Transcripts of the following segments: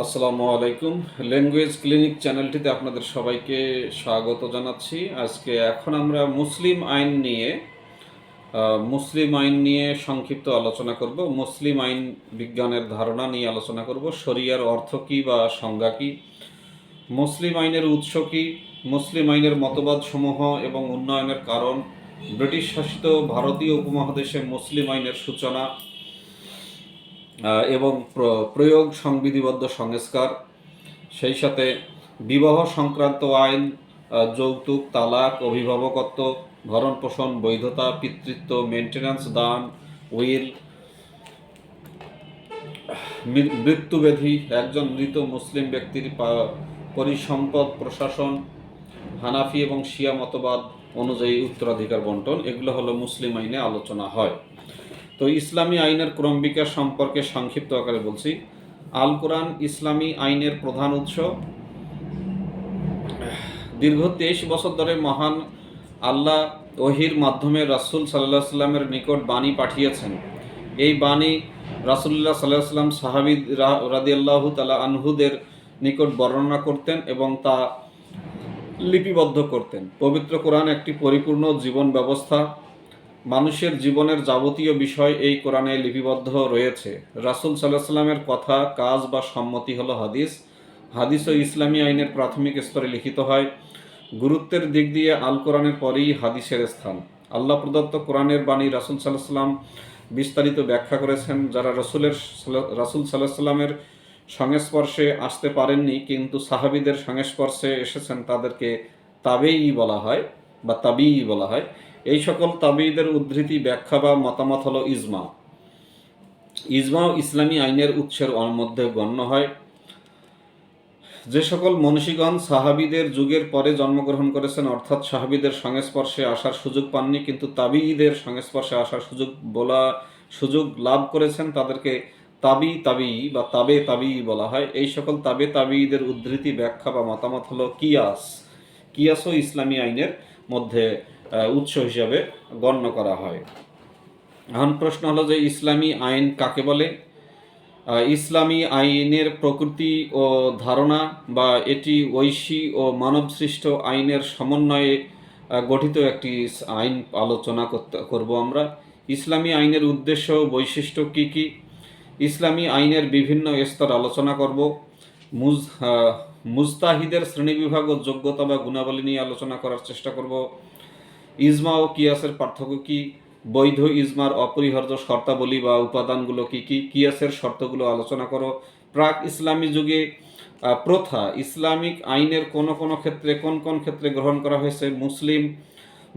আসসালামু আলাইকুম। Language clinic চ্যানেলটিতে আপনাদের সবাইকে স্বাগত জানাচ্ছি। আজকে এখন আমরা মুসলিম আইন নিয়ে মুসলিম আইন নিয়ে সংক্ষিপ্ত আলোচনা করব। মুসলিম আইন বিজ্ঞানের ধারণা নিয়ে আলোচনা করব। শরিয়ার অর্থ কী বা সংজ্ঞা কী? মুসলিম আইনের উৎস কী? মুসলিম আইনের মতবাদ সমূহ এবং উন্নয়নের কারণ? ব্রিটিশ শাসিত ভারতীয় উপমহাদেশে মুসলিম আইনের সূচনা এবং প্র- প্রয়োগ সংবিধিবদ্ধ সংস্কার, সেই সাথে বিবাহ সংক্রান্ত আইন যৌতুক, তালাক, অভিভাবকত্ব, ভরণ পোষণ, বৈধতা, পিতৃত্ব মেনটেন্যান্স দান, উইল, মৃ- মৃত্যুব্যাধি একজন মৃত মুসলিম ব্যক্তির পরিসম্পদ, প্রশাসন, হানাফি এবং শিয়া মতবাদ অনুযায়ী উত্তরাধিকার বন্টন, এগুলো হলো মুসলিম আইনে আলোচনা হয়। তো ইসলামী আইনের ক্রম বিকাশ সম্পর্কে সংক্ষিপ্ত আকারে বলছি। আল কোরআন ইসলামী আইনের প্রধান উৎস। দীর্ঘ তেইশ বছর ধরে মহান আল্লাহ ওহির মাধ্যমে রাসুল সাল্লাহ সাল্লামের নিকট বাণী পাঠিয়েছেন। এই বাণী রাসুল্লাহ সাল্লাহ সাল্লাম সাহাবি রাদিয়াল্লাহু তালা আনহুদের নিকট বর্ণনা করতেন এবং তা লিপিবদ্ধ করতেন। পবিত্র কোরআন একটি পরিপূর্ণ জীবন ব্যবস্থা। মানুষের জীবনের যাবতীয় বিষয় এই কোরআনে লিপিবদ্ধ রয়েছে। রাসুল সাল্লাহ সাল্লামের কথা, কাজ বা সম্মতি হলো হাদিস। হাদিস ও ইসলামী আইনের প্রাথমিক স্তরে লিখিত হয়। গুরুত্বের দিক দিয়ে আল কোরআনের পরেই হাদিসের স্থান। আল্লাহ প্রদত্ত কোরআনের বাণী রাসূল সাল্লাহ সাল্লাম বিস্তারিত ব্যাখ্যা করেছেন, যারা রসুলের রাসূল সাল্লাহ সাল্লামের সংস্পর্শে আসতে পারেননি, কিন্তু সাহাবিদের সংস্পর্শে এসেছেন তাদেরকে তাবেই বলা হয় বা তাবিই বলা হয়। এই সকল তাবিদের উদ্ধৃতি ব্যাখ্যা বা মতামত হলো ইজমা। ইজমাও ইসলামী আইনের উৎসের মধ্যে গণ্য হয়। যে সকল মনীষীগণ সাহাবিদের যুগের পরে জন্মগ্রহণ করেছেন, অর্থাৎ সাহাবিদের সংস্পর্শে আসার সুযোগ পাননি, কিন্তু তাবিদের সংস্পর্শে আসার সুযোগ বলা, সুযোগ লাভ করেছেন, তাদেরকে তাবি তাবি বা তাবে তাবি বলা হয়। এই সকল তাবে তাবিদের উদ্ধৃতি ব্যাখ্যা বা মতামত হলো কিয়াস। কিয়াসও ইসলামী আইনের মধ্যে উৎস হিসাবে গণ্য করা হয়। এখন প্রশ্ন হলো যে ইসলামী আইন কাকে বলে? ইসলামী আইনের প্রকৃতি ও ধারণা বা এটি ঐশী ও মানবসৃষ্ট আইনের সমন্বয়ে গঠিত একটি আইন আলোচনা করতে করব আমরা। ইসলামী আইনের উদ্দেশ্য বৈশিষ্ট্য কি কি? ইসলামী আইনের বিভিন্ন স্তর আলোচনা করব। মুজ আহ, মুজতাহিদের শ্রেণীবিভাগ ও যোগ্যতা বা গুণাবলী নিয়ে আলোচনা করার চেষ্টা করব। ইজমা ও কিয়াসের পার্থক্য কি? বৈধ ইজমার অপরিহার্য শর্তাবলী বা উপাদানগুলো কি কি? কিয়াসের শর্তগুলো আলোচনা করো। প্রাক ইসলামী যুগে প্রথা, ইসলামিক আইনের কোন কোন ক্ষেত্রে কোন কোন ক্ষেত্রে গ্রহণ করা হয়েছে? মুসলিম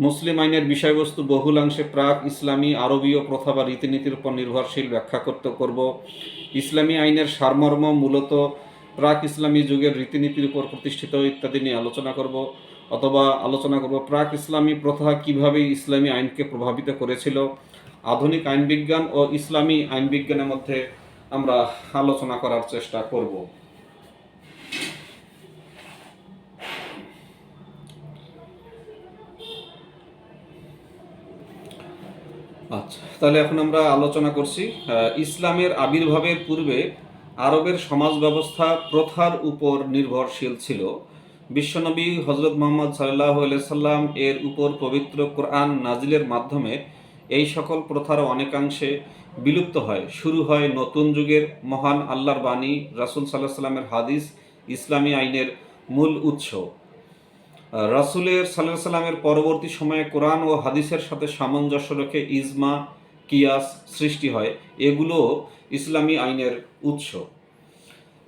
মুসলিম আইনের বিষয়বস্তু বহুলাংশে প্রাক ইসলামী আরবীয় প্রথা বা রীতিনীতির উপর নির্ভরশীল ব্যাখ্যা করতে করব। ইসলামী আইনের সারমর্ম মূলত প্রাক ইসলামী যুগের রীতিনীতির উপর প্রতিষ্ঠিত ইত্যাদি নিয়ে আলোচনা করব, অথবা আলোচনা করব প্রাক ইসলামী প্রথা কীভাবে ইসলামী আইনকে প্রভাবিত করেছিল, আধুনিক আইন বিজ্ঞান ও ইসলামী আইন বিজ্ঞানের মধ্যে আমরা আলোচনা করার চেষ্টা করব। আচ্ছা তাহলে এখন আমরা আলোচনা করছি ইসলামের আবির্ভাবের পূর্বে আরবের সমাজ ব্যবস্থা প্রথার উপর নির্ভরশীল ছিল। বিশ্বনবী হজরত মোহাম্মদ সাল্লাহ সাল্লাম এর উপর পবিত্র কোরআন নাজিলের মাধ্যমে এই সকল প্রথার অনেকাংশে বিলুপ্ত হয়। শুরু হয় নতুন যুগের মহান আল্লাহর বাণী, রাসূল সাল্লাহ সাল্লামের হাদিস, ইসলামী আইনের মূল উৎস। রাসুলের সাল্লাহ সাল্লামের পরবর্তী সময়ে কোরআন ও হাদিসের সাথে সামঞ্জস্য রেখে ইজমা কিয়াস সৃষ্টি হয়, এগুলো ইসলামী আইনের উৎস।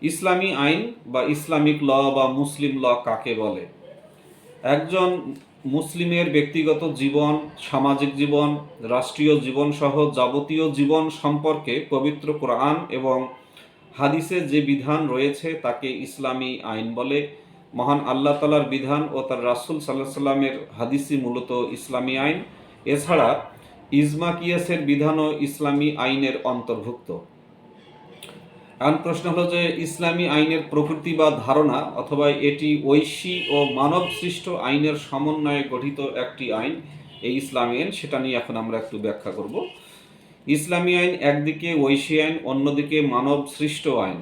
ইসলামী আইন বা ইসলামিক ল বা মুসলিম ল কাকে বলে? একজন মুসলিমের ব্যক্তিগত জীবন, সামাজিক জীবন, রাষ্ট্রীয় জীবন সহ যাবতীয় জীবন সম্পর্কে পবিত্র কোরআন এবং হাদিসে যে বিধান রয়েছে তাকে ইসলামী আইন বলে। মহান আল্লাহ তালার বিধান ও তার রাসূল সাল্লাহ সাল্লামের হাদিসই মূলত ইসলামী আইন। এছাড়া ইজমা কিয়াসের বিধানও ইসলামী আইনের অন্তর্ভুক্ত। এখন প্রশ্ন হলো যে, ইসলামী আইনের প্রকৃতি বা ধারণা অথবা এটি ঐশী ও মানব সৃষ্ট আইনের সমন্বয়ে গঠিত একটি আইন, এই ইসলামী আইন, সেটা নিয়ে এখন আমরা একটু ব্যাখ্যা করব। ইসলামী আইন একদিকে ঐশী আইন, অন্যদিকে মানব সৃষ্ট আইন।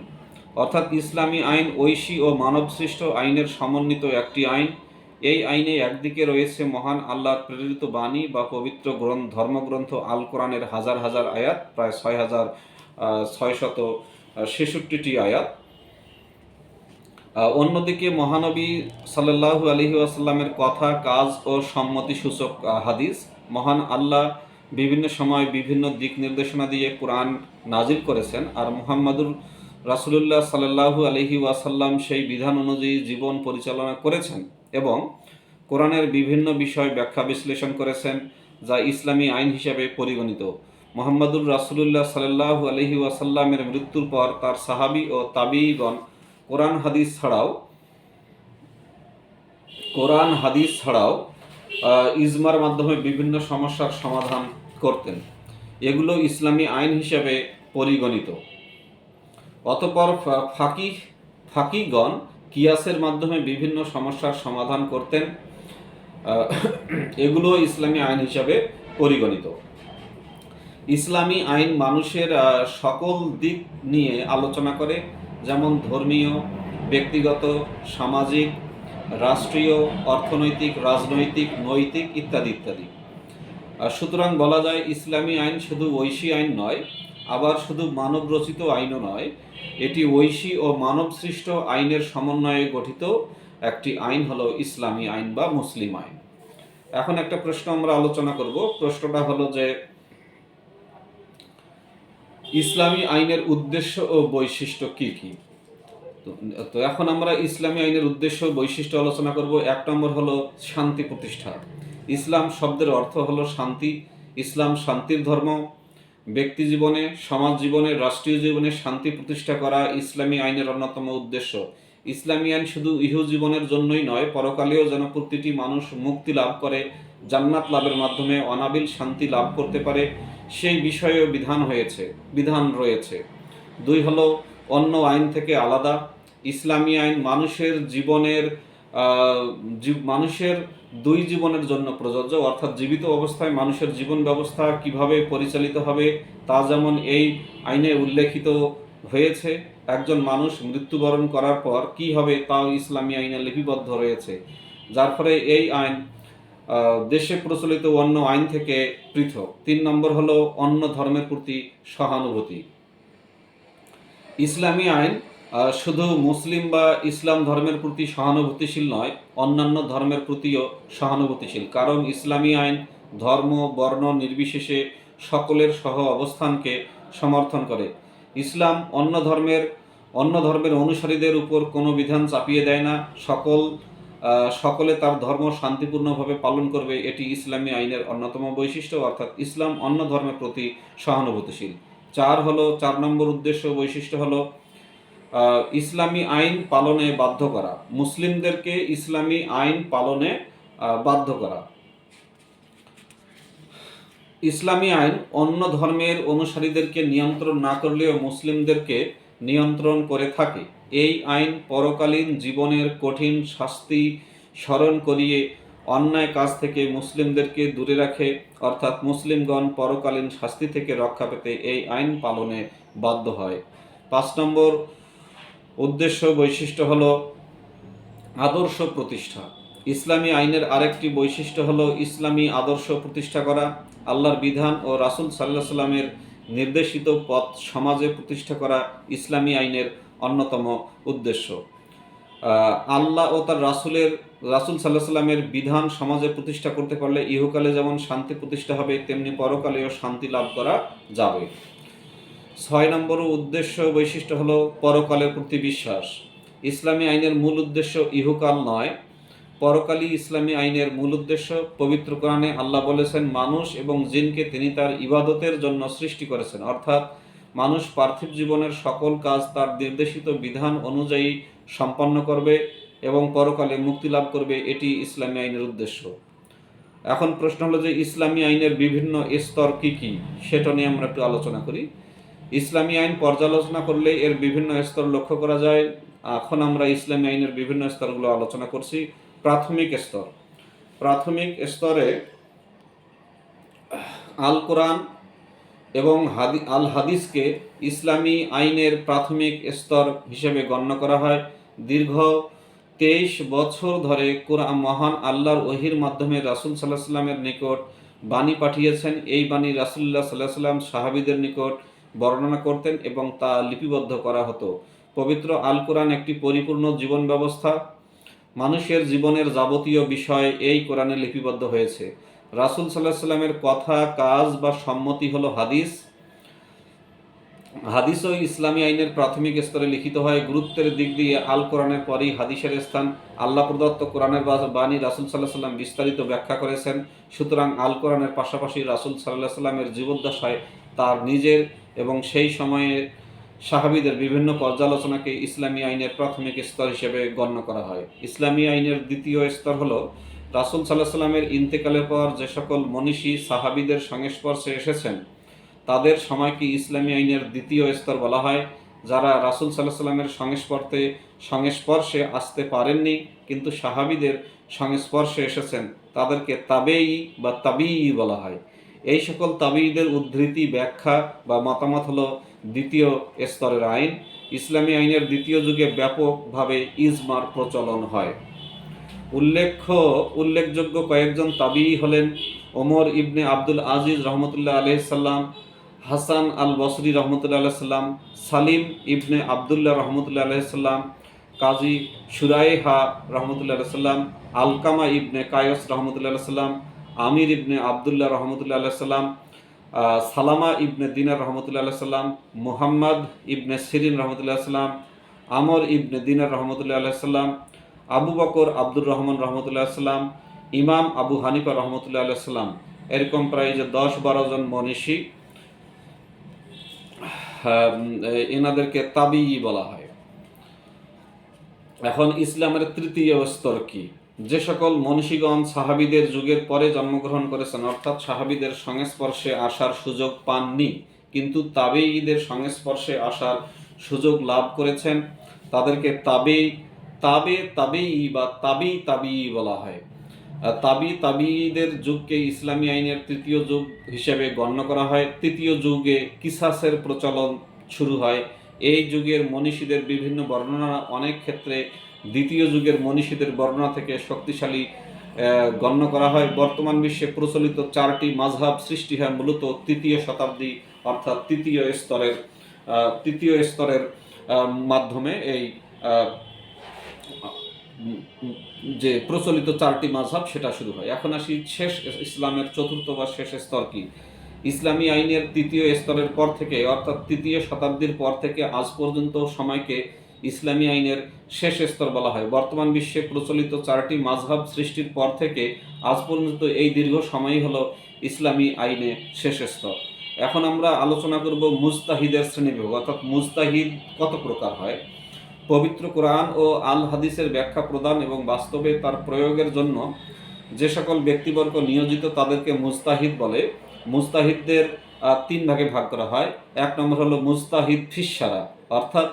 অর্থাৎ ইসলামী আইন ঐশী ও মানবসৃষ্ট আইনের সমন্বিত একটি আইন এই আইনে একদিকে রয়েছে মহান আল্লাহর প্রেরিত বাণী বা পবিত্র গ্রন্থ, ধর্মগ্রন্থ আল কোরআনের হাজার হাজার আয়াত, প্রায় ছয় হাজার ছয়শত ছেষট্টিটি আয়াত। অন্যদিকে মহানবী সাল্লাল্লাহু আলহি আসাল্লামের কথা, কাজ ও সম্মতি সূচক হাদিস। মহান আল্লাহ বিভিন্ন সময় বিভিন্ন দিক নির্দেশনা দিয়ে কোরআন নাজিল করেছেন আর মুহাম্মাদুর রাসুলুল্লাহ সাল্লাল্লাহু আলহি ওয়াসাল্লাম সেই বিধান অনুযায়ী জীবন পরিচালনা করেছেন। এবং কোরআনের বিভিন্ন বিষয় ব্যাখ্যা বিশ্লেষণ করেছেন, যা ইসলামী আইন হিসেবে পরিগণিত। মোহাম্মদুর রাসুলুল্লাহ সাল্লাহু আলহি ওয়াসাল্লামের মৃত্যুর পর তার সাহাবি ও তাবিগণ কোরআন হাদিস ছাড়াও, কোরআন হাদিস ছাড়াও ইজমার মাধ্যমে বিভিন্ন সমস্যার সমাধান করতেন। এগুলো ইসলামী আইন হিসেবে পরিগণিত। অতপর ফাকিহ ফাকিগণ কিয়াসের মাধ্যমে বিভিন্ন সমস্যার সমাধান করতেন এগুলো ইসলামী আইন হিসাবে পরিগণিত। ইসলামী আইন মানুষের সকল দিক নিয়ে আলোচনা করে, যেমন ধর্মীয়, ব্যক্তিগত, সামাজিক, রাষ্ট্রীয়, অর্থনৈতিক, রাজনৈতিক, নৈতিক ইত্যাদি ইত্যাদি। সুতরাং বলা যায় ইসলামী আইন শুধু ঐশী আইন নয় আবার শুধু মানব রচিত আইনও নয়, এটি ঐশী ও মানব সৃষ্ট আইনের সমন্বয়ে গঠিত একটি আইন হলো ইসলামী আইন বা মুসলিম আইন। এখন একটা প্রশ্ন আমরা আলোচনা করব। প্রশ্নটা হলো যে, ইসলামী আইনের উদ্দেশ্য ও বৈশিষ্ট্য কি কি? তো- এখন আমরা ইসলামী আইনের উদ্দেশ্য বৈশিষ্ট্য আলোচনা করব। এক নম্বর হলো শান্তি প্রতিষ্ঠা। ইসলাম শব্দের অর্থ হলো শান্তি। ইসলাম শান্তির ধর্ম। ব্যক্তি জীবনে, সমাজ জীবনে, রাষ্ট্রীয় জীবনে শান্তি প্রতিষ্ঠা করা ইসলামী আইনের অন্যতম উদ্দেশ্য। ইসলামী আইন শুধু ইহ জীবনের জন্যই নয়, পরকালেও যেন প্রতিটি মানুষ মুক্তি লাভ করে, জান্নাত লাভের মাধ্যমে অনাবিল শান্তি লাভ করতে পারে, সেই বিষয়েও বিধান হয়েছে, বিধান রয়েছে। দুই হলো, অন্য আইন থেকে আলাদা। ইসলামী আইন মানুষের জীবনের মানুষের দুই জীবনের জন্য প্রযোজ্য, অর্থাৎ জীবিত অবস্থায় মানুষের জীবন ব্যবস্থা কীভাবে পরিচালিত হবে তা যেমন এই আইনে উল্লেখিত হয়েছে, একজন মানুষ মৃত্যুবরণ করার পর কি হবে তাও ইসলামী আইনে লিপিবদ্ধ রয়েছে। যার ফলে এই আইন দেশে প্রচলিত অন্য আইন থেকে পৃথক। তিন নম্বর হলো অন্য ধর্মের প্রতি সহানুভূতি। ইসলামী আইন শুধু মুসলিম বা ইসলাম ধর্মের প্রতি সহানুভূতিশীল নয়, অন্যান্য ধর্মের প্রতিও সহানুভূতিশীল। কারণ ইসলামী আইন, ধর্ম, বর্ণ নির্বিশেষে সকলের সহ অবস্থানকে সমর্থন করে। ইসলাম অন্য ধর্মের অন্য ধর্মের অনুসারীদের উপর কোনো বিধান চাপিয়ে দেয় না। সকল সকলে তার ধর্ম শান্তিপূর্ণভাবে পালন করবে, এটি ইসলামী আইনের অন্যতম বৈশিষ্ট্য। অর্থাৎ ইসলাম অন্য ধর্মের প্রতি সহানুভূতিশীল। চার হলো, চার নম্বর উদ্দেশ্য বৈশিষ্ট্য হলো ইসলামী আইন পালনে বাধ্য করা। মুসলিমদেরকে ইসলামী আইন পালনে বাধ্য করা। ইসলামী আইন অন্য ধর্মের অনুসারীদেরকে নিয়ন্ত্রণ না করলেও মুসলিমদেরকে নিয়ন্ত্রণ করে থাকে। এই আইন পরকালীন জীবনের কঠিন শাস্তি স্মরণ করিয়ে অন্যায় কাজ থেকে মুসলিমদেরকে দূরে রাখে, অর্থাৎ মুসলিমগণ পরকালীন শাস্তি থেকে রক্ষা পেতে এই আইন পালনে বাধ্য হয়। পাঁচ নম্বর উদ্দেশ্য বৈশিষ্ট্য হলো আদর্শ প্রতিষ্ঠা। ইসলামী আইনের আরেকটি বৈশিষ্ট্য হলো ইসলামী আদর্শ প্রতিষ্ঠা করা। আল্লাহর বিধান ও রাসূল সাল্লাহ সাল্লামের নির্দেশিত পথ সমাজে প্রতিষ্ঠা করা ইসলামী আইনের অন্যতম উদ্দেশ্য। আল্লাহ ও তার রাসূলের, রাসূল সাল্লাহ সাল্লামের বিধান সমাজে প্রতিষ্ঠা করতে পারলে ইহকালে যেমন শান্তি প্রতিষ্ঠা হবে, তেমনি পরকালেও শান্তি লাভ করা যাবে। ছয় নম্বর উদ্দেশ্য বৈশিষ্ট্য হলো পরকালের প্রতি বিশ্বাস। ইসলামী আইনের মূল উদ্দেশ্য ইহুকাল নয়। পরকালী ইসলামী আইনের মূল উদ্দেশ্য। পবিত্র কোরআনে আল্লাহ বলেছেন, মানুষ এবং জিনকে তিনি তার ইবাদতের জন্য সৃষ্টি করেছেন। অর্থাৎ মানুষ পার্থিব জীবনের সকল কাজ তার নির্দেশিত বিধান অনুযায়ী সম্পন্ন করবে এবং পরকালে মুক্তি লাভ করবে, এটি ইসলামী আইনের উদ্দেশ্য। এখন প্রশ্ন হলো যে, ইসলামী আইনের বিভিন্ন স্তর কি কি? সেটা নিয়ে আমরা একটু আলোচনা করি। ইসলামী আইন পর্যালোচনা করলে এর বিভিন্ন স্তর লক্ষ্য করা যায়। এখন আমরা ইসলামী আইনের বিভিন্ন স্তরগুলো আলোচনা করছি। প্রাথমিক স্তর। প্রাথমিক স্তরে আল কোরআন এবং হাদি, আল হাদিসকে ইসলামী আইনের প্রাথমিক স্তর হিসেবে গণ্য করা হয়। দীর্ঘ তেইশ বছর ধরে কোরআন মহান আল্লাহর ওহির মাধ্যমে রাসুল সাল্লাহ সাল্লামের নিকট বাণী পাঠিয়েছেন। এই বাণী রাসুল্লাহ সাল্লাহ সাল্লাম সাহাবিদের নিকট বর্ণনা করতেন এবং তা লিপিবদ্ধ করা হতো। পবিত্র আল কোরআন একটি পরিপূর্ণ জীবন ব্যবস্থা। মানুষের জীবনের যাবতীয় বিষয় এই কোরআনে লিপিবদ্ধ হয়েছে। রাসুল সাল্লাহ সাল্লামের কথা, কাজ বা সম্মতি হলো হাদিস। হাদিস ও ইসলামী আইনের প্রাথমিক স্তরে লিখিত হয়। গুরুত্বের দিক দিয়ে আল কোরআনের পরেই হাদিসের স্থান আল্লাহ প্রদত্ত কোরআনের বাণী রাসুল সাল্লাহ সাল্লাম বিস্তারিত ব্যাখ্যা করেছেন। সুতরাং আল কোরআনের পাশাপাশি রাসুল সাল্লাহ সাল্লামের জীবদ্দশায় তার নিজের এবং সেই সময়ে সাহাবিদের বিভিন্ন পর্যালোচনাকে ইসলামী আইনের প্রাথমিক স্তর হিসেবে গণ্য করা হয়। ইসলামী আইনের দ্বিতীয় স্তর হলো, রাসুল সাল্লাহ সাল্লামের ইন্তেকালের পর যে সকল মনীষী সাহাবিদের সংস্পর্শে এসেছেন, তাদের সময়কে ইসলামী আইনের দ্বিতীয় স্তর বলা হয়? যারা রাসুল সাল্লাহ সাল্লামের সংস্পর্শে সংস্পর্শে আসতে পারেননি, কিন্তু সাহাবিদের সংস্পর্শে এসেছেন, তাদেরকে তাবেই বা তাবিই বলা হয়। এই সকল তাবিদের উদ্ধৃতি, ব্যাখ্যা বা মতামত হলো দ্বিতীয় স্তরের আইন। ইসলামী আইনের দ্বিতীয় যুগে ব্যাপকভাবে ইজমার প্রচলন হয়। উল্লেখ্য, উল্লেখযোগ্য কয়েকজন তাবি হলেন ওমর ইবনে আব্দুল আজিজ রহমতুল্লাহ আলহিসাল্লাম হাসান আল বসরি রহমতুল্লাহ আলাইসাল্লাম সালিম ইবনে আবদুল্লাহ রহমতুল্লাহ আলাইসাল্লাম কাজী সুরাইহা রহমতুল্লাহ আলাইসাল্লাম আলকামা ইবনে কায়স রহমতুল্লাহ আলাইসাল্লাম আমির ইবনে আবদুল্লাহ রহমতুল্লাহ আলাইসাল্লাম আহ, সালামা ইবনে দিনার রহমতুল্লাহ আলাইসাল্লাম মুহাম্মদ ইবনে সিরিন রহমতুল্লাহ সাল্লাম আমর ইবনে দিনার রহমতুল্লাহ আলাইসাল্লাম আবু বকর আব্দুর রহমান রহমতুল্লাহ সাল্লাম ইমাম আবু হানিফা রহমতুল্লাহ আলাইসাল্লাম এরকম প্রায় যে দশ বারো জন মনীষী এনাদেরকে তাবি বলা হয়। এখন ইসলামের তৃতীয় স্তর কি? যে সকল মনীষীগণ সাহাবিদের যুগের পরে জন্মগ্রহণ করেছেন, অর্থাৎ সাহাবিদের সংস্পর্শে আসার সুযোগ পাননি, কিন্তু তাবেঈদের সংস্পর্শে আসার সুযোগ লাভ করেছেন। তাদেরকে তাবে তাবে তাবেই বা তাবি তাবি বলা হয়। তাবি, তাবিদের যুগকে ইসলামী আইনের তৃতীয় যুগ হিসেবে গণ্য করা হয়। তৃতীয় যুগে কিসাসের প্রচলন শুরু হয়। এই যুগের মনীষীদের বিভিন্ন বর্ণনা অনেক ক্ষেত্রে দ্বিতীয় যুগের মনীষীদের বর্ণনা থেকে শক্তিশালী গণ্য করা হয়। বর্তমান বিশ্বে প্রচলিত চারটি মাঝহাব সৃষ্টি হয় মূলত তৃতীয় শতাব্দী অর্থাৎ তৃতীয় স্তরের তৃতীয় স্তরের মাধ্যমে এই যে প্রচলিত চারটি মাঝহাব সেটা শুরু হয়। এখন আসি শেষ ইসলামের চতুর্থ বা শেষ স্তর কি? ইসলামী আইনের তৃতীয় স্তরের পর থেকে অর্থাৎ তৃতীয় শতাব্দীর পর থেকে আজ পর্যন্ত সময়কে ইসলামী আইনের শেষ স্তর বলা হয়। বর্তমান বিশ্বে প্রচলিত চারটি মাঝহাব সৃষ্টির পর থেকে আজ পর্যন্ত এই দীর্ঘ সময়ই হলো ইসলামী আইনে শেষ স্তর। এখন আমরা আলোচনা করব মুস্তাহিদের শ্রেণীবিভাগ অর্থাৎ মুস্তাহিদ কত প্রকার হয়? পবিত্র কোরআন ও আল হাদিসের ব্যাখ্যা প্রদান এবং বাস্তবে তার প্রয়োগের জন্য যে সকল ব্যক্তিবর্গ নিয়োজিত তাদেরকে মুস্তাহিদ বলে। মুস্তাহিদদের তিন ভাগে ভাগ করা হয়। এক নম্বর হলো মুস্তাহিদ ফিসারা অর্থাৎ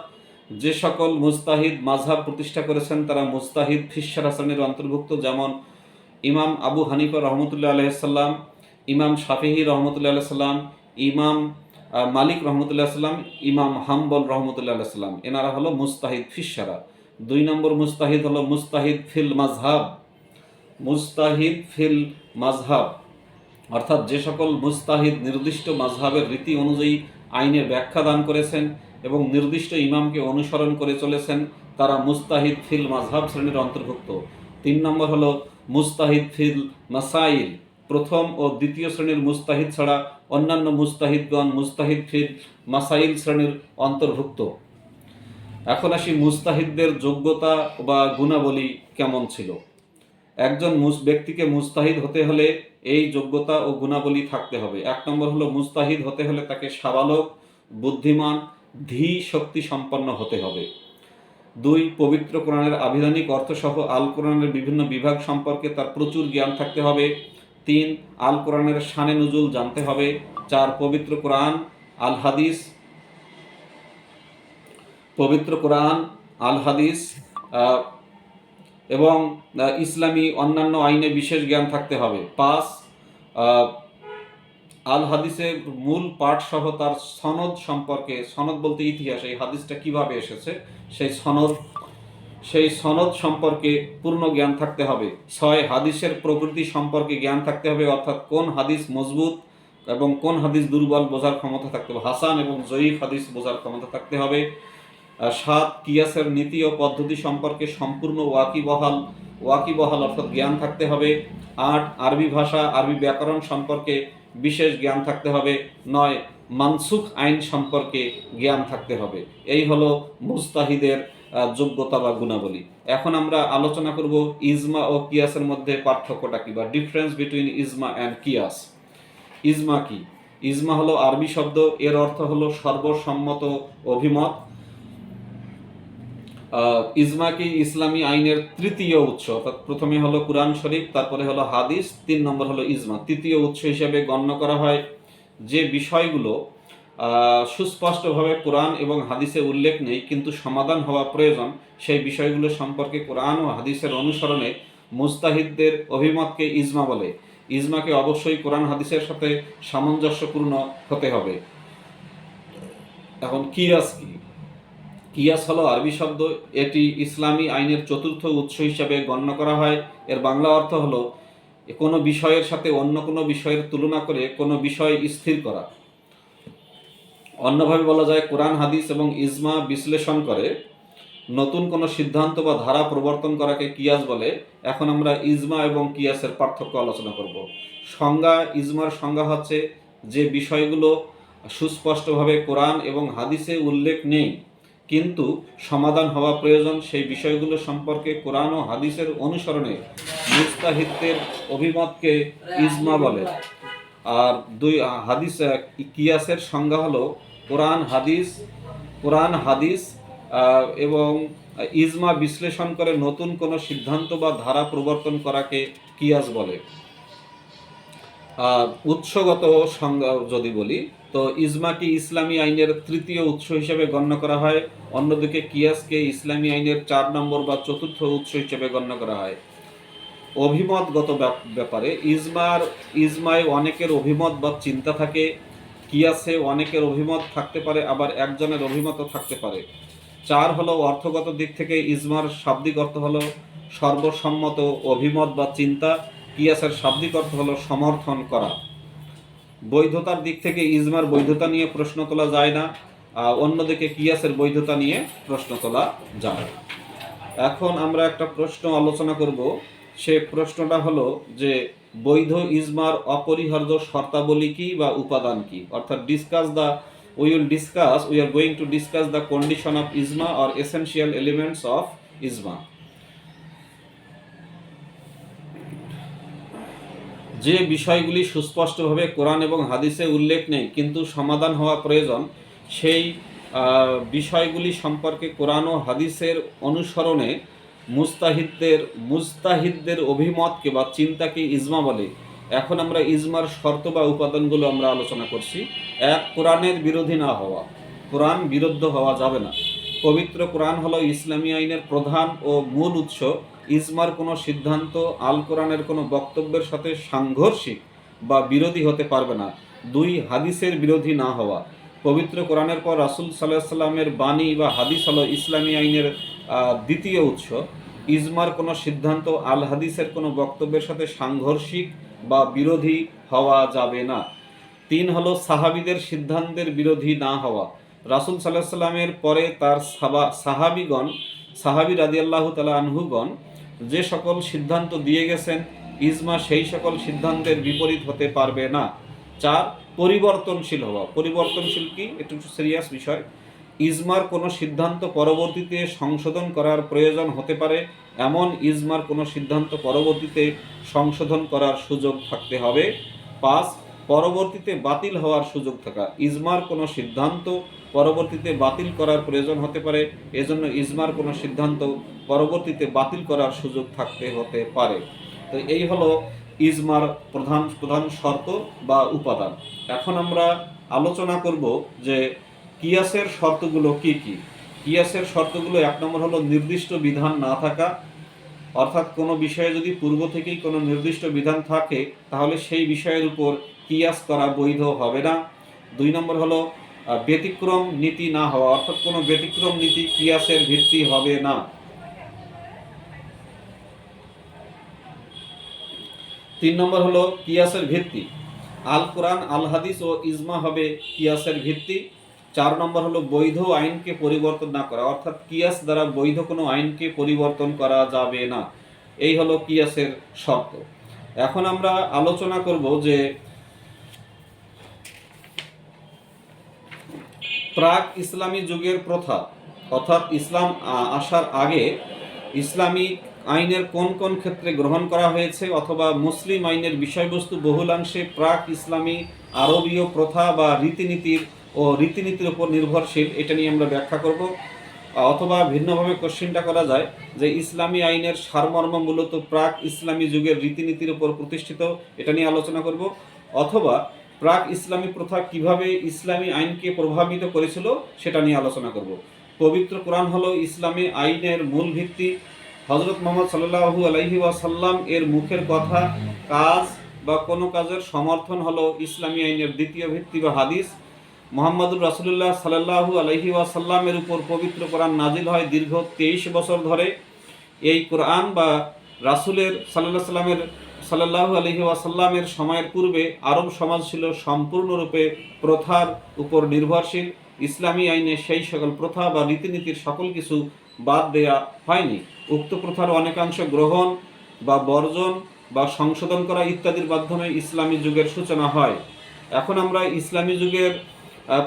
যে সকল মুস্তাহিদ মাঝহাব প্রতিষ্ঠা করেছেন, তারা মুস্তাহিদ ফিসারা শ্রেণির অন্তর্ভুক্ত। যেমন ইমাম আবু হানিফা রহমতুল্লাহ আলহিসাল্লাম ইমাম শাফিহি রহমতুল্লাহ আলাইসাল্লাম ইমাম মালিক রহমতুল্লাহ সাল্লাম ইমাম হাম্বল রহমতুল্লাহ সাল্লাম এনারা হলো মুস্তাহিদ ফিসারা। দুই নম্বর মুস্তাহিদ হলো মুস্তাহিদ ফিল মাজহাব মুস্তাহিদ ফিল মাজহাব অর্থাৎ যে সকল মুস্তাহিদ নির্দিষ্ট মাজহাবের রীতি অনুযায়ী আইনের ব্যাখ্যা দান করেছেন এবং নির্দিষ্ট ইমামকে অনুসরণ করে চলেছেন তারা মুস্তাহিদ ফিল মাজহাব শ্রেণির অন্তর্ভুক্ত। তিন নম্বর হলো মুস্তাহিদ ফিল মাসাইল, প্রথম ও দ্বিতীয় শ্রেণির মুস্তাহিদ ছাড়া অন্যান্য মুস্তাহিদগণ মুস্তাহিদ ফিল মাসাইল শ্রেণির অন্তর্ভুক্ত। এখন আসি মুস্তাহিদদের যোগ্যতা বা গুণাবলী কেমন ছিল? একজন ব্যক্তিকে মুস্তাহিদ হতে হলে এই যোগ্যতা ও গুণাবলী থাকতে হবে। এক নম্বর হলো মুস্তাহিদ হতে হলে তাকে সাবালক, বুদ্ধিমান ধী শক্তি সম্পন্ন হতে হবে। দুই, পবিত্র কোরআনের আবিধানিক অর্থসহ আল কোরআনের বিভিন্ন বিভাগ সম্পর্কে তার প্রচুর জ্ঞান থাকতে হবে। তিন, আল কোরআনের শানে নজুল জানতে হবে। চার, পবিত্র কোরআন, আল হাদিস, পবিত্র কোরআন, আল হাদিস এবং ইসলামী অন্যান্য আইনে বিশেষ জ্ঞান থাকতে হবে। পাঁচ আল হাদিসের মূল পাঠ সহ তার সনদ সম্পর্কে, সনদ বলতে ইতিহাস, এই হাদিসটা কীভাবে এসেছে? সেই সনদ সেই সনদ সম্পর্কে পূর্ণ জ্ঞান থাকতে হবে। ছয়, হাদিসের প্রকৃতি সম্পর্কে জ্ঞান থাকতে হবে, অর্থাৎ কোন হাদিস মজবুত এবং কোন হাদিস দুর্বল বোঝার ক্ষমতা থাকতে হবে। হাসান এবং জয়ীফ হাদিস বোঝার ক্ষমতা থাকতে হবে। সাত, কিয়াসের নীতি ও পদ্ধতি সম্পর্কে সম্পূর্ণ ওয়াকিবহাল ওয়াকিবহাল অর্থাৎ জ্ঞান থাকতে হবে। আট, আরবি ভাষা, আরবি ব্যাকরণ সম্পর্কে বিশেষ জ্ঞান থাকতে হবে। নয়, মানসুখ আইন সম্পর্কে জ্ঞান থাকতে হবে। এই হলো মুস্তাহিদের যোগ্যতা বা গুণাবলী। এখন আমরা আলোচনা করব ইজমা ও কিয়াসের মধ্যে পার্থক্যটা কি বা ডিফারেন্স বিটুইন ইজমা অ্যান্ড কিয়াস। ইজমা কি? ইজমা হলো আরবি শব্দ, এর অর্থ হলো সর্বসম্মত অভিমত। আহ, ইজমা কি ইসলামী আইনের তৃতীয় উৎস। অর্থাৎ প্রথমে হলো কোরআন শরীফ তারপরে হলো হাদিস তিন নম্বর হলো ইজমা। তৃতীয় উৎস হিসেবে গণ্য করা হয় যে বিষয়গুলো সুস্পষ্টভাবে কোরআন এবং হাদিসে উল্লেখ নেই কিন্তু সমাধান হওয়া প্রয়োজন। সেই বিষয়গুলো সম্পর্কে কোরআন ও হাদিসের অনুসরণে মুস্তাহিদদের অভিমতকে ইজমা বলে। ইজমাকে অবশ্যই কোরআন হাদিসের সাথে সামঞ্জস্যপূর্ণ হতে হবে। এখন কিয়াস কি? কিয়াস হলো আরবি শব্দ। এটি ইসলামী আইনের চতুর্থ উৎস হিসাবে গণ্য করা হয়। এর বাংলা অর্থ হলো, কোনো বিষয়ের সাথে অন্য কোনো বিষয়ের তুলনা করে কোনো বিষয় স্থির করা। অন্যভাবে বলা যায়, কোরআন, হাদিস এবং ইজমা বিশ্লেষণ করে, নতুন কোনো সিদ্ধান্ত বা ধারা প্রবর্তন করাকে কিয়াস বলে। এখন আমরা ইজমা এবং কিয়াসের পার্থক্য আলোচনা করব। সংজ্ঞা, ইজমার সংজ্ঞা হচ্ছে যে বিষয়গুলো সুস্পষ্টভাবে কোরআন এবং হাদিসে উল্লেখ নেই। কিন্তু সমাধান হওয়া প্রয়োজন সেই বিষয়গুলো সম্পর্কে কোরআন ও হাদিসের অনুসরণে মুস্তাহিদদের অভিমতকে ইজমা বলে। আর দুই হাদিস কিয়াসের সংজ্ঞা হলো কোরআন হাদিস কোরআন হাদিস এবং ইজমা বিশ্লেষণ করে নতুন কোনো সিদ্ধান্ত বা ধারা প্রবর্তন করাকে কিয়াস বলে। উৎসগত সংজ্ঞা যদি বলি, তো ইজমাকে ইসলামী আইনের তৃতীয় উৎস হিসেবে গণ্য করা হয়। অন্যদিকে কিয়াসকে ইসলামী আইনের চার নম্বর বা চতুর্থ উৎস হিসেবে গণ্য করা হয়। অভিমতগত ব্যাপ- ব্যাপারে ইজমার, ইজমায় অনেকের অভিমত বা চিন্তা থাকে, কিয়াসে অনেকের অভিমত থাকতে পারে, আবার একজনের অভিমতও থাকতে পারে। চার হলো অর্থগত দিক থেকে ইজমার শাব্দিক অর্থ হলো সর্বসম্মত অভিমত বা চিন্তা কিয়াসের শাব্দিক অর্থ হলো সমর্থন করা। বৈধতার দিক থেকে ইজমার বৈধতা নিয়ে প্রশ্ন তোলা যায় না অন্যদিকে কিয়াসের বৈধতা নিয়ে প্রশ্ন তোলা যায়। এখন আমরা একটা প্রশ্ন আলোচনা করব। সে প্রশ্নটা হলো যে, বৈধ ইজমার অপরিহার্য শর্তাবলী কি বা উপাদান কি? অর্থাৎ discuss the we will discuss we are going to discuss the condition of ijma or essential elements of ijma. যে বিষয়গুলি সুস্পষ্টভাবে কোরআন এবং হাদিসে উল্লেখ নেই, কিন্তু সমাধান হওয়া প্রয়োজন, সেই বিষয়গুলি সম্পর্কে কোরআন ও হাদিসের অনুসরণে মুস্তাহিদদের মুস্তাহিদদের অভিমতকে বা চিন্তাকে ইজমা বলে। এখন আমরা ইজমার শর্ত বা উপাদানগুলো আমরা আলোচনা করছি। এক, কোরআনের বিরোধী না হওয়া। কোরআন বিরুদ্ধ হওয়া যাবে না। পবিত্র কোরআন হলো ইসলামী আইনের প্রধান ও মূল উৎস। ইজমার কোনো সিদ্ধান্ত, আল কোরআনের কোনো বক্তব্যের সাথে সাংঘর্ষিক বা বিরোধী হতে পারবে না। দুই, হাদিসের বিরোধী না হওয়া। পবিত্র কোরআনের পর রাসুল সাল্লাহ সাল্লামের বাণী বা হাদিস হলো ইসলামী আইনের দ্বিতীয় উৎস। ইজমার কোনো সিদ্ধান্ত, আল হাদিসের কোনো বক্তব্যের সাথে সাংঘর্ষিক বা বিরোধী হওয়া যাবে না। তিন হলো সাহাবিদের সিদ্ধান্তের বিরোধী না হওয়া। রাসুল সাল্লাহ সাল্লামের পরে তার সাবা, সাহাবিগণ, সাহাবি রাদি আল্লাহ তালা আনহুগণ যে সকল সিদ্ধান্ত দিয়ে গেছেন, ইজমা সেই সকল সিদ্ধান্তের বিপরীত হতে পারবে না। চার, পরিবর্তনশীল হওয়া। পরিবর্তনশীল কি? একটু সিরিয়াস বিষয়। ইজমার কোনো সিদ্ধান্ত পরবর্তীতে সংশোধন করার প্রয়োজন হতে পারে। এমন ইজমার কোনো সিদ্ধান্ত পরবর্তীতে সংশোধন করার সুযোগ থাকতে হবে। পাঁচ পরবর্তীতে বাতিল হওয়ার সুযোগ থাকা। ইজমার কোনো সিদ্ধান্ত পরবর্তীতে বাতিল করার প্রয়োজন হতে পারে, এজন্য ইজমার কোনো সিদ্ধান্ত পরবর্তীতে বাতিল করার সুযোগ থাকতে হতে পারে। তো এই হলো ইজমার প্রধান প্রধান শর্ত বা উপাদান। এখন আমরা আলোচনা করব যে কিয়াসের শর্তগুলো কি কি। কিয়াসের শর্তগুলো এক নম্বর হলো নির্দিষ্ট বিধান না থাকা। অর্থাৎ কোনো বিষয়ে যদি পূর্ব থেকেই কোনো নির্দিষ্ট বিধান থাকে, তাহলে সেই বিষয়ের উপর কিয়াস করা বৈধ হবে না। দুই নম্বর হলো ব্যতিক্রম নীতি না হওয়া, অর্থাৎ কোনো ব্যতিক্রম নীতি কিয়াসের ভিত্তি হবে না। তিন নম্বর হলো, কিয়াসের ভিত্তি। আল কোরআন, আল হাদিস ও ইজমা হবে কিয়াসের ভিত্তি। চার নম্বর হলো, বৈধ আইনকে পরিবর্তন না করা, অর্থাৎ কিয়াস দ্বারা বৈধ কোনো আইনকে পরিবর্তন করা যাবে না। এই হলো কিয়াসের শর্ত। এখন আমরা আলোচনা করব যে প্রাক ইসলামী যুগের প্রথা, অর্থাৎ ইসলাম আসার আগে ইসলামী আইনের কোন কোন ক্ষেত্রে গ্রহণ করা হয়েছে অথবা মুসলিম আইনের বিষয়বস্তু বহুলাংশে প্রাক ইসলামী আরবীয় প্রথা বা রীতিনীতির ও রীতিনীতির উপর নির্ভরশীল, এটা নিয়ে আমরা ব্যাখ্যা করব। অথবা ভিন্নভাবে কোশ্চিনটা করা যায় যে ইসলামী আইনের সারমর্ম মূলত প্রাক ইসলামী যুগের রীতিনীতির উপর প্রতিষ্ঠিত, এটা নিয়ে আলোচনা করব। অথবা প্রাক ইসলামী প্রথা কীভাবে ইসলামী আইনকে প্রভাবিত করেছিল সেটা নিয়ে আলোচনা করব। পবিত্র কোরআন হলো ইসলামী আইনের মূল ভিত্তি। হজরত মোহাম্মদ সাল্লাহু আলাইহি ওয়াসাল্লাম এর মুখের কথা, কাজ বা কোনো কাজের সমর্থন হলো ইসলামী আইনের দ্বিতীয় ভিত্তি বা হাদিস। মোহাম্মদুর রাসুল্লাহ সাল্লাহু আলহি ওয়াসাল্লামের উপর পবিত্র কোরআন নাজিল হয় দীর্ঘ তেইশ বছর ধরে। এই কোরআন বা রাসুলের সাল্লাহ সাল্লামের সাল্লাহু আলহি ওয়াসাল্লামের সময়ের পূর্বে আরব সমাজ ছিল সম্পূর্ণরূপে প্রথার উপর নির্ভরশীল। ইসলামী আইনে সেই সকল প্রথা বা রীতিনীতির সকল কিছু বাদ দেয়া হয়নি। উক্ত প্রথার অনেকাংশ গ্রহণ বা বর্জন বা সংশোধন করা ইত্যাদির মাধ্যমে ইসলামী যুগের সূচনা হয়। এখন আমরা ইসলামী যুগের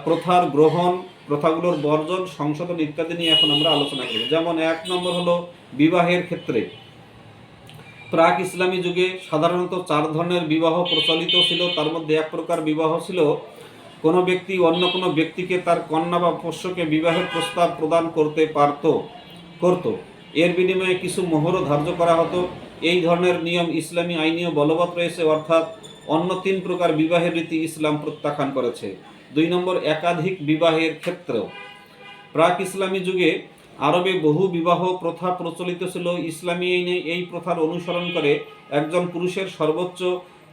প্রথার গ্রহণ, প্রথাগুলোর বর্জন, সংশোধন ইত্যাদি নিয়ে এখন আমরা আলোচনা করি। যেমন এক নম্বর হলো বিবাহের ক্ষেত্রে। প্রাক ইসলামী যুগে সাধারণত চার ধরনের বিবাহ প্রচলিত ছিল। তার মধ্যে এক প্রকার বিবাহ ছিল, কোনো ব্যক্তি অন্য কোনো ব্যক্তিকে তার কন্যা বা পোষ্যকে বিবাহের প্রস্তাব প্রদান করতে পারত, করত। এর বিনিময়ে কিছু মোহরও ধার্য করা হতো। এই ধরনের নিয়ম ইসলামী আইনীয় বলবৎ রয়েছে, অর্থাৎ অন্য তিন প্রকার বিবাহের রীতি ইসলাম প্রত্যাখ্যান করেছে। দুই নম্বর, একাধিক বিবাহের ক্ষেত্রেও। প্রাক ইসলামী যুগে আরবে বহু বিবাহ প্রথা প্রচলিত ছিল। ইসলামী এই প্রথার অনুসরণ করে একজন পুরুষের সর্বোচ্চ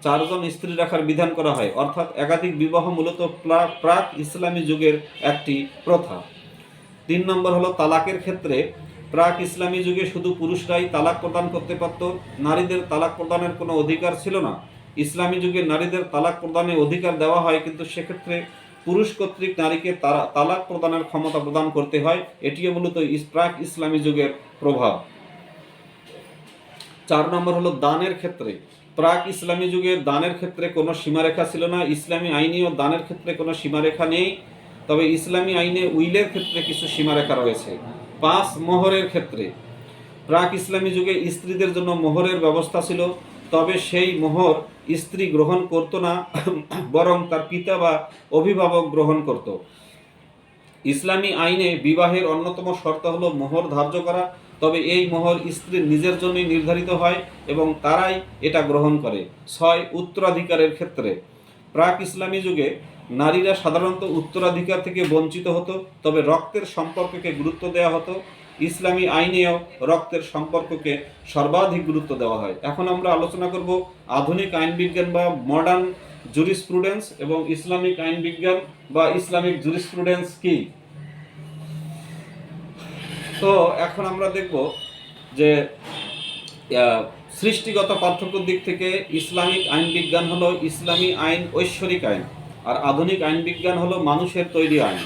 চারজন স্ত্রী রাখার বিধান করা হয়। অর্থাৎ একাধিক বিবাহ মূলত প্রা- প্রাক ইসলামী যুগের একটি প্রথা। তিন নম্বর হলো তালাকের ক্ষেত্রে প্রাক ইসলামী যুগে শুধু পুরুষরাই তালাক প্রদান করতে পারত, নারীদের তালাক প্রদানের কোনো অধিকার ছিল না। ইসলামী যুগে নারীদের তালাক প্রদানে অধিকার দেওয়া হয়, কিন্তু সেক্ষেত্রে পুরুষ কর্তৃক নারীকে তালাক প্রদানের ক্ষমতা প্রদান করতে হয়। এটিও মূলত প্রাক ইসলামী যুগের প্রভাব। চার নম্বর হলো দানের ক্ষেত্রে। প্রাক ইসলামী যুগের দানের ক্ষেত্রে কোনো সীমারেখা ছিল না। ইসলামী আইনেও দানের ক্ষেত্রে কোনো সীমারেখা নেই। তবে ইসলামী আইনে উইলের ক্ষেত্রে কিছু সীমারেখা রয়েছে। পাঁচ মোহরের ক্ষেত্রে। প্রাক ইসলামী যুগে স্ত্রীদের জন্য মোহরের ব্যবস্থা ছিল। তবে সেই মোহর স্ত্রী গ্রহণ করতো না, বরং তার পিতা বা অভিভাবক গ্রহণ করত। ইসলামী আইনে বিবাহের অন্যতম শর্ত হলো মোহর ধার্য করা, তবে এই মোহর স্ত্রীর নিজের জন্যই নির্ধারিত হয় এবং তারাই এটা গ্রহণ করে। ছয়, উত্তরাধিকারের ক্ষেত্রে। প্রাক ইসলামী যুগে নারীরা সাধারণত উত্তরাধিকার থেকে বঞ্চিত হতো, তবে রক্তের সম্পর্ককে গুরুত্ব দেওয়া হতো। ইসলামী আইনেও রক্তের সম্পর্ককে সর্বাধিক গুরুত্ব দেওয়া হয়। এখন আমরা আলোচনা করব আধুনিক আইন বিজ্ঞান বা মডার্ন জুরিসপ্রুডেন্স এবং ইসলামিক আইন বিজ্ঞান বা ইসলামিক জুরিসপ্রুডেন্স কি? তো এখন আমরা দেখব যে সৃষ্টিগত পার্থক্যের দিক থেকে ইসলামিক আইন বিজ্ঞান হলো ইসলামী আইন ঐশ্বরিক আইন, আর আধুনিক আইন বিজ্ঞান হলো মানুষের তৈরি আইন।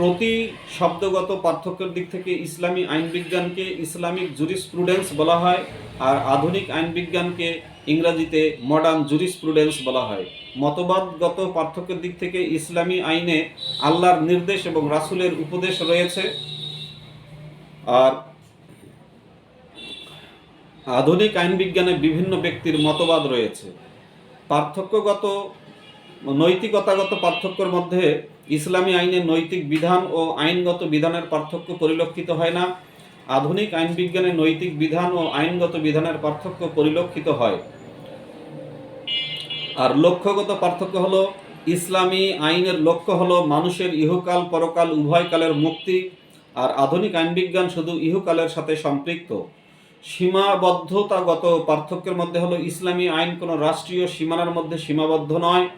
প্রতি শব্দগত পার্থক্যের দিক থেকে ইসলামী আইন বিজ্ঞানকে ইসলামিক জুরিসপ্রুডেন্স বলা হয় আর আধুনিক আইন বিজ্ঞানকে ইংরেজিতে মডার্ন জুরিসপ্রুডেন্স বলা হয়। মতবাদগত পার্থক্যের দিক থেকে ইসলামী আইনে আল্লাহর নির্দেশ এবং রাসূলের উপদেশ রয়েছে। আর আধুনিক আইন বিজ্ঞানে বিভিন্ন ব্যক্তির মতবাদ রয়েছে। পার্থক্যগত, নৈতিকতাগত পার্থক্যের মধ্যে ইসলামী আইনে নৈতিক বিধান ও আইনগত বিধানের পার্থক্য পরিলক্ষিত হয় না। আধুনিক আইন বিজ্ঞানে নৈতিক বিধান ও আইনগত বিধানের পার্থক্য পরিলক্ষিত হয়। আর লক্ষ্যগত পার্থক্য হলো, ইসলামী আইনের লক্ষ্য হলো মানুষের ইহকাল, পরকাল, উভয়কালের মুক্তি, আর আধুনিক আইন বিজ্ঞান শুধু ইহকালের সাথে সম্পৃক্ত। সীমাবদ্ধতাগত পার্থক্যের মধ্যে হলো, ইসলামী আইন কোনো রাষ্ট্রীয় সীমানার মধ্যে সীমাবদ্ধ নয়।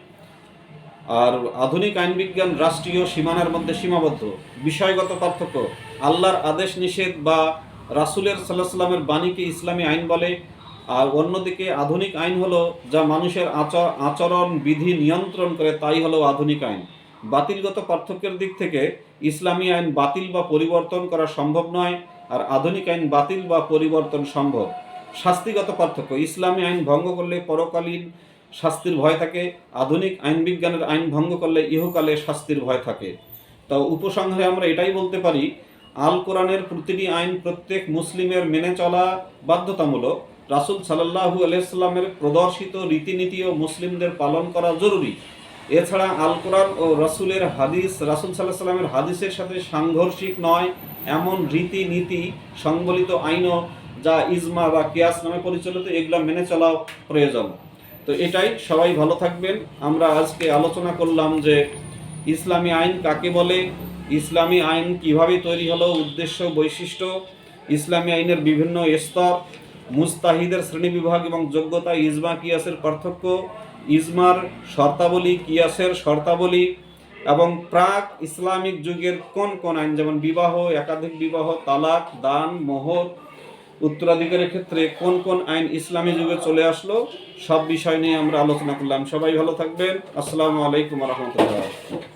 আর আধুনিক আইন বিজ্ঞান রাষ্ট্রীয় সীমানার মধ্যে সীমাবদ্ধ। বিষয়গত পার্থক্য, আল্লাহর আদেশ নিষেধ বা রাসুলের সাল্লাহ সাল্লামের বাণীকে ইসলামী আইন বলে। আর অন্যদিকে আধুনিক আইন হলো যা মানুষের আচ- আচরণ বিধি নিয়ন্ত্রণ করে, তাই হলো আধুনিক আইন। বাতিলগত পার্থক্যের দিক থেকে ইসলামী আইন বাতিল বা পরিবর্তন করা সম্ভব নয়, আর আধুনিক আইন বাতিল বা পরিবর্তন সম্ভব। শাস্তিগত পার্থক্য, ইসলামী আইন ভঙ্গ করলে পরকালীন শাস্তির ভয় থাকে, আধুনিক আইন বিজ্ঞানের আইন ভঙ্গ করলে ইহকালে শাস্তির ভয় থাকে। তো উপসংহারে আমরা এটাই বলতে পারি, আল কোরআনের প্রতিটি আইন প্রত্যেক মুসলিমের মেনে চলা বাধ্যতামূলক। রাসুল সাল্লাহু আলাইসাল্লামের প্রদর্শিত রীতিনীতিও মুসলিমদের পালন করা জরুরি। এছাড়া আল কোরআন ও রাসুলের হাদিস, রাসুল সাল্লাহ সাল্লামের হাদিসের সাথে সাংঘর্ষিক নয়, এমন রীতিনীতি, সংবলিত আইনও যা ইজমা বা কিয়াস নামে পরিচালিত, এগুলো মেনে চলা প্রয়োজন। তো এটাই, সবাই ভালো থাকবেন। আমরা আজকে আলোচনা করলাম যে ইসলামী আইন কাকে বলে, ইসলামী আইন কীভাবে তৈরি হলো, উদ্দেশ্য, বৈশিষ্ট্য, ইসলামী আইনের বিভিন্ন স্তর, মুস্তাহিদের শ্রেণীবিভাগ এবং যোগ্যতা, ইজমা, কিয়াসের পার্থক্য, ইজমার শর্তাবলী, কিয়াসের শর্তাবলী, এবং প্রাক ইসলামিক যুগের কোন কোন আইন, যেমন বিবাহ, একাধিক বিবাহ, তালাক, দান, মোহর উত্তরাধিকারের ক্ষেত্রে কোন কোন আইন ইসলামী যুগে চলে আসলো, সব বিষয় নিয়ে আমরা আলোচনা করলাম। সবাই ভালো থাকবেন। আসসালামু আলাইকুম রহমতুল্লাহ।